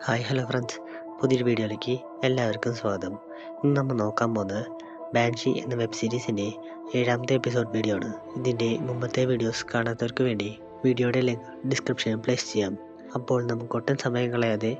Hi hello friends പുതിയൊരു വീഡിയോയിലേക്ക് എല്ലാവർക്കും സ്വാഗതം. ഇന്ന് നമ്മൾ നോക്കാൻ പോകുന്നത് ബാൻഷി എന്ന വെബ് സീരീസിന്റെ ഏഴാമത്തെ എപ്പിസോഡ് വീഡിയോ ആണ്. ഇതിന്റെ മുമ്പത്തെ വീഡിയോസ് കാണാത്തവർക്ക് വേണ്ടി വീഡിയോയുടെ ലിങ്ക് ഡിസ്ക്രിപ്ഷനിൽ പ്ലേസ് ചെയ്യാം. അപ്പോൾ നമുക്ക് ഒട്ടും സമയം കളയാതെ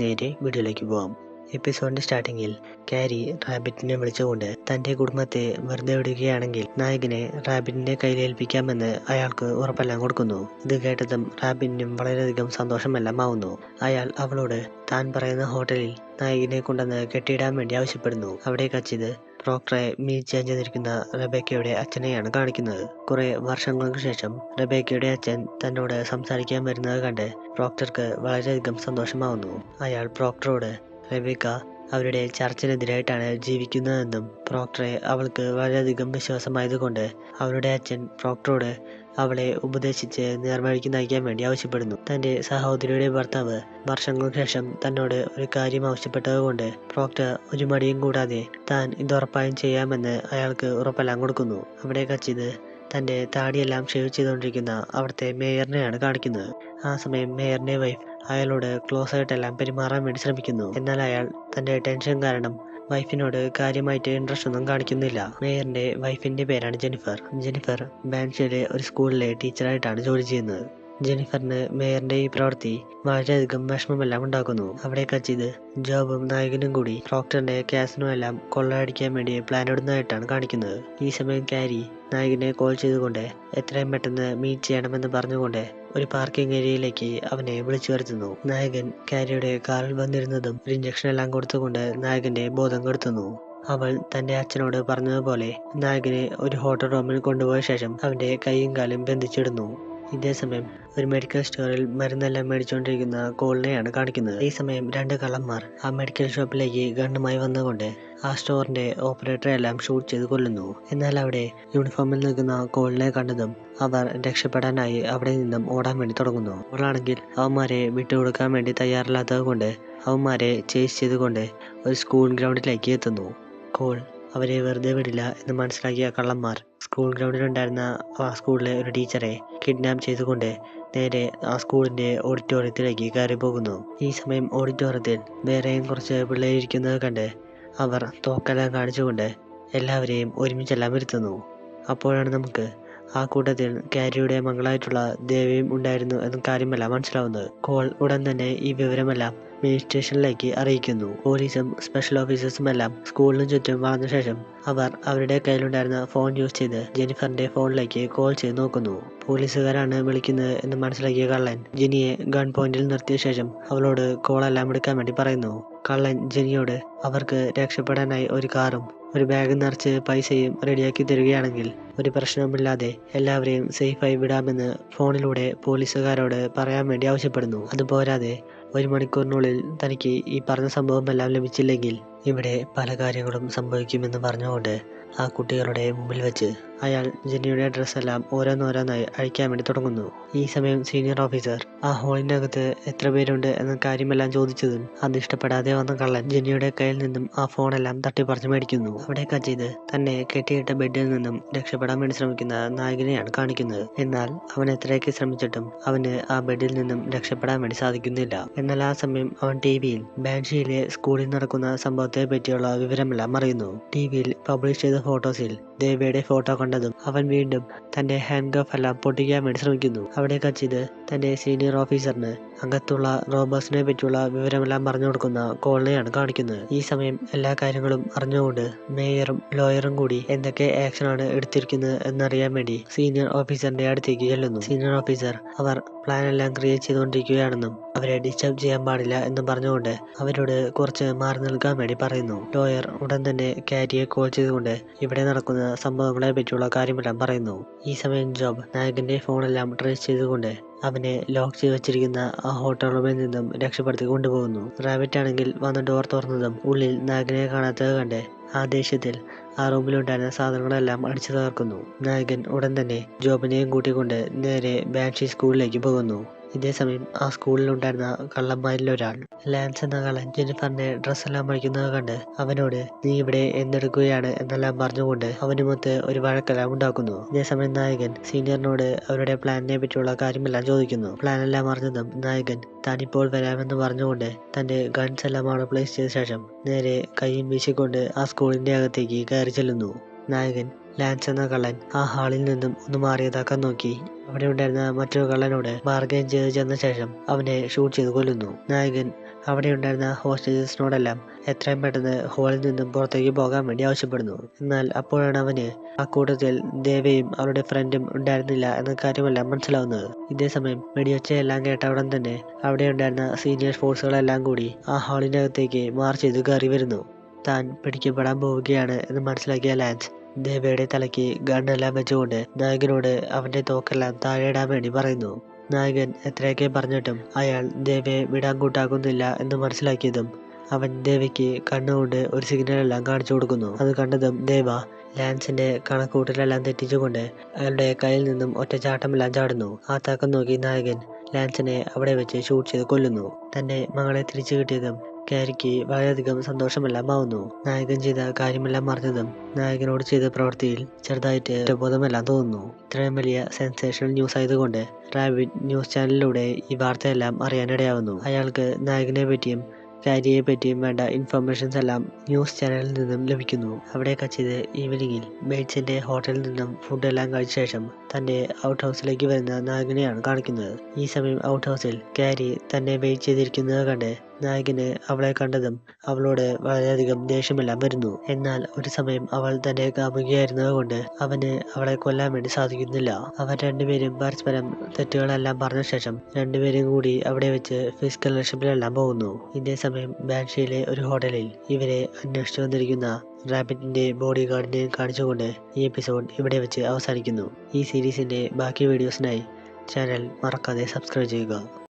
നേരെ വീഡിയോയിലേക്ക് പോകാം എപ്പിസോഡിന്റെ സ്റ്റാർട്ടിങ്ങിൽ കാരി റാബിറ്റിനെ വിളിച്ചുകൊണ്ട് തന്റെ കുടുംബത്തെ വെറുതെ വിടുകയാണെങ്കിൽ നായകനെ റാബിറ്റിന്റെ കയ്യിലേൽപ്പിക്കാമെന്ന് അയാൾക്ക് ഉറപ്പെല്ലാം കൊടുക്കുന്നു. ഇത് കേട്ടതും റാബിറ്റിനും വളരെയധികം സന്തോഷമെല്ലാം ആവുന്നു അയാൾ അവളോട് താൻ പറയുന്ന ഹോട്ടലിൽ നായകനെ കൊണ്ടുവന്ന് കെട്ടിയിടാൻ വേണ്ടി ആവശ്യപ്പെടുന്നു. അവിടെ കച്ചിത് പ്രോക്ടറെ മീറ്റ് ചെയ്യാൻ ചെന്നിരിക്കുന്ന റബേക്കയുടെ അച്ഛനെയാണ് കാണിക്കുന്നത്. കുറെ വർഷങ്ങൾക്ക് ശേഷം റബേക്കയുടെ അച്ഛൻ തന്നോട് സംസാരിക്കാൻ വരുന്നത് കണ്ട് പ്രോക്ടർക്ക് വളരെയധികം സന്തോഷമാവുന്നു. അയാൾ പ്രോക്ടറോട് റബേക്ക അവരുടെ ചർച്ചിനെതിരായിട്ടാണ് ജീവിക്കുന്നതെന്നും പ്രോക്ടറെ അവൾക്ക് വളരെയധികം വിശ്വാസമായതുകൊണ്ട് അവളുടെ അച്ഛൻ പ്രോക്ടറോട് അവളെ ഉപദേശിച്ച് നേർവഴിക്ക് നയിക്കാൻ വേണ്ടി ആവശ്യപ്പെടുന്നു. തന്റെ സഹോദരിയുടെ ഭർത്താവ് വർഷങ്ങൾക്ക് ശേഷം തന്നോട് ഒരു കാര്യം ആവശ്യപ്പെട്ടതുകൊണ്ട് പ്രോക്ടർ ഒരു മടിയും കൂടാതെ താൻ ഇത് ഉറപ്പായും ചെയ്യാമെന്ന് അയാൾക്ക് ഉറപ്പെല്ലാം കൊടുക്കുന്നു. അവിടെ കച്ചിത് തന്റെ താടിയെല്ലാം ഷേവ് ചെയ്തുകൊണ്ടിരിക്കുന്ന അവിടുത്തെ മേയറിനെയാണ് കാണിക്കുന്നത്. ആ സമയം മേയറിന്റെ വൈഫ് അയാളോട് ക്ലോസ് ആയിട്ടെല്ലാം പെരുമാറാൻ വേണ്ടി ശ്രമിക്കുന്നു. എന്നാൽ അയാൾ തന്റെ ടെൻഷൻ കാരണം വൈഫിനോട് കാര്യമായിട്ട് ഇൻട്രസ്റ്റ് ഒന്നും കാണിക്കുന്നില്ല. മേയറിന്റെ വൈഫിന്റെ പേരാണ് ജെനിഫർ. ജെനിഫർ ബാൻഷിയിലെ ഒരു സ്കൂളിലെ ടീച്ചറായിട്ടാണ് ജോലി ചെയ്യുന്നത്. ജെനിഫറിന് മേയറിന്റെ ഈ പ്രവൃത്തി വളരെയധികം വിഷമമെല്ലാം ഉണ്ടാക്കുന്നു. അവിടെ കച്ചിത് ജോബും നായകനും കൂടി പ്രോക്ടറിന്റെ ക്യാസിനും എല്ലാം കൊള്ളയടിക്കാൻ വേണ്ടി പ്ലാൻ ഇടുന്നതായിട്ടാണ് കാണിക്കുന്നത്. ഈ സമയം കാരി നായകനെ കോൾ ചെയ്തുകൊണ്ട് എത്രയും പെട്ടെന്ന് മീറ്റ് ചെയ്യണമെന്ന് പറഞ്ഞുകൊണ്ട് ഒരു പാർക്കിംഗ് ഏരിയയിലേക്ക് അവനെ വിളിച്ചു വരുത്തുന്നു. നായകൻ കാരിയുടെ കാറിൽ വന്നിരുന്നതും ഒരു ഇഞ്ചക്ഷൻ എല്ലാം കൊടുത്തുകൊണ്ട് നായകന്റെ ബോധം കെടുത്തുന്നു. അവൾ തന്റെ അച്ഛനോട് പറഞ്ഞതുപോലെ നായകനെ ഒരു ഹോട്ടൽ റൂമിൽ കൊണ്ടുപോയ ശേഷം അവന്റെ കൈയും കാലും ബന്ധിച്ചിടുന്നു. ഇതേ സമയം ഒരു മെഡിക്കൽ സ്റ്റോറിൽ മരുന്നെല്ലാം മേടിച്ചുകൊണ്ടിരിക്കുന്ന കോളിനെയാണ് കാണിക്കുന്നത്. ഈ സമയം രണ്ട് കള്ളന്മാർ ആ മെഡിക്കൽ ഷോപ്പിലേക്ക് ഗണ്ണുമായി വന്നുകൊണ്ട് ആ സ്റ്റോറിന്റെ ഓപ്പറേറ്ററെ എല്ലാം ഷൂട്ട് ചെയ്ത് കൊല്ലുന്നു. എന്നാൽ അവിടെ യൂണിഫോമിൽ നിൽക്കുന്ന കോളിനെ കണ്ടതും അവർ രക്ഷപ്പെടാനായി അവിടെ നിന്നും ഓടാൻ വേണ്ടി തുടങ്ങുന്നു. അവളാണെങ്കിൽ അവന്മാരെ വിട്ടുകൊടുക്കാൻ വേണ്ടി തയ്യാറില്ലാത്തത് കൊണ്ട് അവന്മാരെ ചേസ് ചെയ്തുകൊണ്ട് ഒരു സ്കൂൾ ഗ്രൗണ്ടിലേക്ക് എത്തുന്നു. കോൾ അവരെ വെറുതെ വിടില്ല എന്ന് മനസ്സിലാക്കിയ കള്ളന്മാർ സ്കൂൾ ഗ്രൗണ്ടിലുണ്ടായിരുന്ന ആ സ്കൂളിലെ ഒരു ടീച്ചറെ കിഡ്നാപ്പ് ചെയ്തുകൊണ്ട് നേരെ ആ സ്കൂളിന്റെ ഓഡിറ്റോറിയത്തിലേക്ക് കയറി പോകുന്നു ഈ സമയം ഓഡിറ്റോറിയത്തിൽ വേറെയും കുറച്ച് പിള്ളേരിക്കുന്നത് കണ്ട് അവർ തോക്കെല്ലാം കാണിച്ചുകൊണ്ട് എല്ലാവരെയും ഒരുമിച്ചെല്ലാം ഇരുത്തുന്നു. അപ്പോഴാണ് നമുക്ക് ആ കൂട്ടത്തിൽ കാരിയുടെ മകളായിട്ടുള്ള ദേവിയും ഉണ്ടായിരുന്നു എന്ന കാര്യമല്ല മനസ്സിലാവുന്നത്. കോൾ ഉടൻ തന്നെ ഈ വിവരമെല്ലാം മെയിൻ സ്റ്റേഷനിലേക്ക് അറിയിക്കുന്നു. പോലീസും സ്പെഷ്യൽ ഓഫീസേഴ്സും എല്ലാം സ്കൂളിന് ചുറ്റും വളർന്ന ശേഷം അവർ അവരുടെ കയ്യിലുണ്ടായിരുന്ന ഫോൺ യൂസ് ചെയ്ത് ജെനിഫറിന്റെ ഫോണിലേക്ക് കോൾ ചെയ്ത് നോക്കുന്നു. പോലീസുകാരാണ് വിളിക്കുന്നത് എന്ന് മനസ്സിലാക്കിയ കള്ളൻ ജെനിയെ ഗൺ പോയിന്റിൽ നിർത്തിയ ശേഷം അവളോട് കോളെല്ലാം എടുക്കാൻ വേണ്ടി പറയുന്നു. കള്ളൻ ജെനിയോട് അവർക്ക് രക്ഷപ്പെടാനായി ഒരു കാറും ഒരു ബാഗ് നിറച്ച് പൈസയും റെഡിയാക്കി തരികയാണെങ്കിൽ ഒരു പ്രശ്നവുമില്ലാതെ എല്ലാവരെയും സേഫായി വിടാമെന്ന് ഫോണിലൂടെ പോലീസുകാരോട് പറയാൻ വേണ്ടി ആവശ്യപ്പെടുന്നു. അതുപോരാതെ ഒരു മണിക്കൂറിനുള്ളിൽ തനിക്ക് ഈ പറഞ്ഞ സംഭവമെല്ലാം ലഭിച്ചില്ലെങ്കിൽ ഇവിടെ പല കാര്യങ്ങളും സംഭവിക്കുമെന്ന് പറഞ്ഞുകൊണ്ട് ആ കുട്ടികളുടെ മുമ്പിൽ വെച്ച് അയാൾ ജെന്നിയുടെ ഡ്രസ്സെല്ലാം ഓരോന്നോരോന്നായി അഴിക്കാൻ വേണ്ടി തുടങ്ങുന്നു. ഈ സമയം സീനിയർ ഓഫീസർ ആ ഹോളിനകത്ത് എത്ര പേരുണ്ട്? എന്ന കാര്യമെല്ലാം ചോദിച്ചതും അത് ഇഷ്ടപ്പെടാതെ വന്ന കള്ളൻ ജെന്നിയുടെ കയ്യിൽ നിന്നും ആ ഫോണെല്ലാം തട്ടിപ്പറിച്ച് മേടിക്കുന്നു. അവിടെ ചെയ്ത് തന്നെ കെട്ടിയിട്ട ബെഡിൽ നിന്നും രക്ഷപ്പെടാൻ വേണ്ടി ശ്രമിക്കുന്ന നായകനെയാണ് കാണിക്കുന്നത്. എന്നാൽ അവൻ എത്രയൊക്കെ ശ്രമിച്ചിട്ടും അവന് ആ ബെഡിൽ നിന്നും രക്ഷപ്പെടാൻ വേണ്ടി സാധിക്കുന്നില്ല. എന്നാൽ ആ സമയം അവൻ ടി വിയിൽ ബാൻഷിയിലെ സ്കൂളിൽ നടക്കുന്ന സംഭവത്തെ പറ്റിയുള്ള വിവരമെല്ലാം അറിയുന്നു. ടി വിയിൽ പബ്ലിഷ് ചെയ്ത ഫോട്ടോസിൽ ദേവയുടെ ഫോട്ടോ കണ്ടതും അവൻ വീണ്ടും തന്റെ ഹാൻഡ് കഫ് എല്ലാം പൊട്ടിക്കാൻ വേണ്ടി ശ്രമിക്കുന്നു. അവിടെ കച്ചിത് തന്റെ സീനിയർ ഓഫീസറിന് അകത്തുള്ള റോബേഴ്സിനെ പറ്റിയുള്ള വിവരമെല്ലാം പറഞ്ഞു കൊടുക്കുന്ന കോളിനെയാണ് കാണിക്കുന്നത്. ഈ സമയം എല്ലാ കാര്യങ്ങളും അറിഞ്ഞുകൊണ്ട് മേയറും ലോയറും കൂടി എന്തൊക്കെ ആക്ഷനാണ് എടുത്തിരിക്കുന്നത് എന്നറിയാൻ വേണ്ടി സീനിയർ ഓഫീസറിന്റെ അടുത്തേക്ക് ചെല്ലുന്നു. സീനിയർ ഓഫീസർ അവർ പ്ലാൻ എല്ലാം ക്രിയേറ്റ് ചെയ്തുകൊണ്ടിരിക്കുകയാണെന്നും അവരെ ഡിസ്റ്റർബ് ചെയ്യാൻ പാടില്ല എന്നും പറഞ്ഞുകൊണ്ട് അവരോട് കുറച്ച് മാറി നിൽക്കാൻ വേണ്ടി പറയുന്നു. ലോയർ ഉടൻ തന്നെ കാരിയെ കോൾ ചെയ്തുകൊണ്ട് ഇവിടെ നടക്കുന്ന സംഭവങ്ങളെ പറ്റിയുള്ള കാര്യമെല്ലാം പറയുന്നു. ഈ സമയം ജോബ് നായകന്റെ ഫോണെല്ലാം ട്രേസ് ചെയ്തുകൊണ്ട് അവനെ ലോക്ക് ചെയ്ത് വെച്ചിരിക്കുന്ന ആ ഹോട്ടൽ റൂമിൽ നിന്നും രക്ഷപ്പെടുത്തി കൊണ്ടുപോകുന്നു. റാബിറ്റ് ആണെങ്കിൽ വന്ന് ഡോർ തുറന്നതും ഉള്ളിൽ നായകനെ കാണാത്തത് കണ്ട് ആ ദേഷ്യത്തിൽ ആ റൂമിലുണ്ടായിരുന്ന സാധനങ്ങളെല്ലാം അടിച്ചു തകർക്കുന്നു. നായകൻ ഉടൻ തന്നെ ജോബിനെയും കൂട്ടിക്കൊണ്ട് നേരെ ബാൻഷി സ്കൂളിലേക്ക് പോകുന്നു. ഇതേസമയം ആ സ്കൂളിലുണ്ടായിരുന്ന കള്ളന്മാരിൽ ഒരാൾ ലാൻസ് എന്ന കള്ളൻ ജെന്നിഫറിന്റെ ഡ്രസ്സെല്ലാം മറിക്കുന്നത് കണ്ട് അവനോട് നീ ഇവിടെ എന്തെടുക്കുകയാണ്? എന്നെല്ലാം പറഞ്ഞുകൊണ്ട് അവനുമൊത്ത് ഒരു വഴക്കെല്ലാം ഉണ്ടാക്കുന്നു. ഇതേസമയം നായകൻ സീനിയറിനോട് അവരുടെ പ്ലാനിനെ പറ്റിയുള്ള കാര്യമെല്ലാം ചോദിക്കുന്നു. പ്ലാനെല്ലാം അറിഞ്ഞതും നായകൻ താനിപ്പോൾ വരാമെന്ന് പറഞ്ഞുകൊണ്ട് തന്റെ ഗൺസ് എല്ലാം അവിടെ പ്ലേസ് ചെയ്ത ശേഷം നേരെ കൈയും വീശിക്കൊണ്ട് ആ സ്കൂളിന്റെ അകത്തേക്ക് കയറി ചെല്ലുന്നു. നായകൻ ലാൻസ് എന്ന കള്ളൻ ആ ഹാളിൽ നിന്നും ഒന്ന് മാറിയതാക്കാൻ നോക്കി. അവിടെ ഉണ്ടായിരുന്ന മറ്റൊരു കള്ളനോട് ബാർഗൈൻ ചെയ്ത് ചെന്ന ശേഷം അവനെ ഷൂട്ട് ചെയ്ത് കൊല്ലുന്നു. നായകൻ അവിടെ ഉണ്ടായിരുന്ന ഹോസ്റ്റേജസിനോടെല്ലാം എത്രയും പെട്ടെന്ന് ഹോളിൽ നിന്നും പുറത്തേക്ക് പോകാൻ വേണ്ടി ആവശ്യപ്പെടുന്നു. എന്നാൽ അപ്പോഴാണ് അവന് ആ കൂട്ടത്തിൽ ദേവയും അവരുടെ ഫ്രണ്ടും ഉണ്ടായിരുന്നില്ല എന്ന കാര്യമെല്ലാം മനസ്സിലാവുന്നത്. ഇതേസമയം വെടിയൊച്ചയെല്ലാം കേട്ട ഉടൻ തന്നെ അവിടെ ഉണ്ടായിരുന്ന സീനിയർ ഫോഴ്സുകളെല്ലാം കൂടി ആ ഹാളിനകത്തേക്ക് മാർച്ച് ചെയ്ത് കയറി വരുന്നു. താൻ പിടിക്കപ്പെടാൻ പോവുകയാണ് എന്ന് മനസ്സിലാക്കിയ ലാൻസ് ദേവയുടെ തലയ്ക്ക് ഗണ്ണെല്ലാം വെച്ചുകൊണ്ട് നായകനോട് അവന്റെ തോക്കെല്ലാം താഴെയിടാൻ വേണ്ടി പറയുന്നു. നായകൻ എത്രയൊക്കെ പറഞ്ഞിട്ടും അയാൾ ദേവയെ വിടാൻ കൂട്ടാക്കുന്നില്ല എന്ന് മനസ്സിലാക്കിയതും അവൻ ദേവയ്ക്ക് കണ്ണുകൊണ്ട് ഒരു സിഗ്നൽ എല്ലാം കാണിച്ചു കൊടുക്കുന്നു. അത് കണ്ടതും ദേവ ലാൻസിന്റെ കണക്കൂട്ടലെല്ലാം തെറ്റിച്ചുകൊണ്ട് അയാളുടെ കയ്യിൽ നിന്നും ഒറ്റച്ചാട്ടമെല്ലാം ചാടുന്നു. ആ താക്കം നോക്കി നായകൻ ലാൻസിനെ അവിടെ വെച്ച് ഷൂട്ട് ചെയ്ത് കൊല്ലുന്നു. തന്റെ മകളെ തിരിച്ചു കിട്ടിയതും കാരിക്ക് വളരെയധികം സന്തോഷമെല്ലാം ആവുന്നു നായകൻ ചെയ്ത കാര്യമെല്ലാം മറിഞ്ഞതും നായകനോട് ചെയ്ത പ്രവൃത്തിയിൽ ചെറുതായിട്ട് ബോധമെല്ലാം തോന്നുന്നു. ഇത്രയും വലിയ സെൻസേഷണൽ ന്യൂസ് ആയതുകൊണ്ട് റാബിറ്റ് ന്യൂസ് ചാനലിലൂടെ ഈ വാർത്തയെല്ലാം അറിയാനിടയാവുന്നു. അയാൾക്ക് നായകനെ പറ്റിയും കാരിയെ പറ്റിയും വേണ്ട ഇൻഫർമേഷൻസ് എല്ലാം ന്യൂസ് ചാനലിൽ നിന്നും ലഭിക്കുന്നു. അവിടെയൊക്കെ ചെയ്ത് ഈവനിങ്ങിൽ ബേറ്റ്സിന്റെ ഹോട്ടലിൽ നിന്നും ഫുഡെല്ലാം കഴിച്ച ശേഷം തന്റെ ഔട്ട് ഹൗസിലേക്ക് വരുന്ന നായകനെയാണ് കാണിക്കുന്നത്. ഈ സമയം ഔട്ട് ഹൗസിൽ കാരി തന്നെ വെയിറ്റ് ചെയ്തിരിക്കുന്നത് കണ്ട് നായകന് അവളെ കണ്ടതും അവളോട് വളരെയധികം ദേഷ്യമെല്ലാം വരുന്നു. എന്നാൽ ഒരു സമയം അവൾ തന്റെ കാമുകിയായിരുന്നത് കൊണ്ട് അവന് അവളെ കൊല്ലാൻ വേണ്ടി സാധിക്കുന്നില്ല. അവർ രണ്ടുപേരും പരസ്പരം തെറ്റുകളെല്ലാം പറഞ്ഞ ശേഷം രണ്ടുപേരും കൂടി അവിടെ വെച്ച് ഫിസിക്കൽ റിലേഷൻഷിപ്പിലെല്ലാം പോകുന്നു. ഇതേ സമയം ബാൻഷിയിലെ ഒരു ഹോട്ടലിൽ ഇവരെ അന്വേഷിച്ചു വന്നിരിക്കുന്ന റാബിറ്റിന്റെ ബോഡി ഗാർഡിനെയും കാണിച്ചുകൊണ്ട് ഈ എപ്പിസോഡ് ഇവിടെ വെച്ച് അവസാനിക്കുന്നു. ഈ സീരീസിന്റെ ബാക്കി വീഡിയോസിനായി ചാനൽ മറക്കാതെ സബ്സ്ക്രൈബ് ചെയ്യുക.